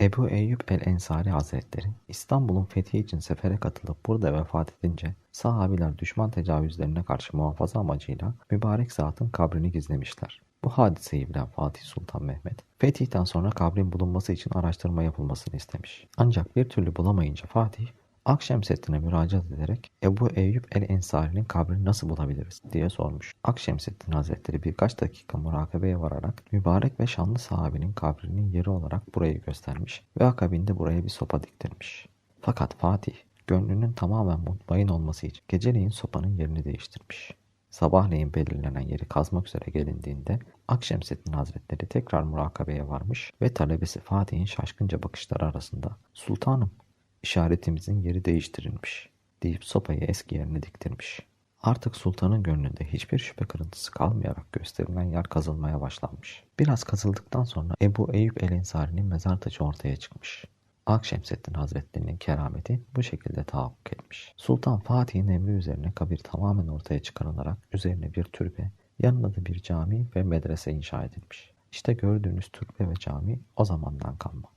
Ebu Eyyub el-Ensari Hazretleri İstanbul'un fethi için sefere katılıp burada vefat edince sahabiler düşman tecavüzlerine karşı muhafaza amacıyla mübarek zatın kabrini gizlemişler. Bu hadiseyi bilen Fatih Sultan Mehmet, fetihten sonra kabrin bulunması için araştırma yapılmasını istemiş. Ancak bir türlü bulamayınca Fatih, Akşemseddin'e müracaat ederek Ebu Eyyub el-Ensari'nin kabrini nasıl bulabiliriz diye sormuş. Akşemseddin Hazretleri birkaç dakika murakabeye vararak mübarek ve şanlı sahabinin kabrinin yeri olarak burayı göstermiş ve akabinde buraya bir sopa diktirmiş. Fakat Fatih gönlünün tamamen mutmain olması için geceleyin sopanın yerini değiştirmiş. Sabahleyin belirlenen yeri kazmak üzere gelindiğinde Akşemseddin Hazretleri tekrar murakabeye varmış ve talebesi Fatih'in şaşkınca bakışları arasında ''Sultanım işaretimizin yeri değiştirilmiş deyip sopayı eski yerine diktirmiş. Artık sultanın gönlünde hiçbir şüphe kırıntısı kalmayarak gösterilen yer kazılmaya başlanmış. Biraz kazıldıktan sonra Ebu Eyüp el-Ensari'nin mezar taşı ortaya çıkmış. Akşemseddin Hazretleri'nin kerameti bu şekilde tahakkuk etmiş. Sultan Fatih'in emri üzerine kabir tamamen ortaya çıkarılarak üzerine bir türbe, yanında da bir cami ve medrese inşa edilmiş. İşte gördüğünüz türbe ve cami o zamandan kalma.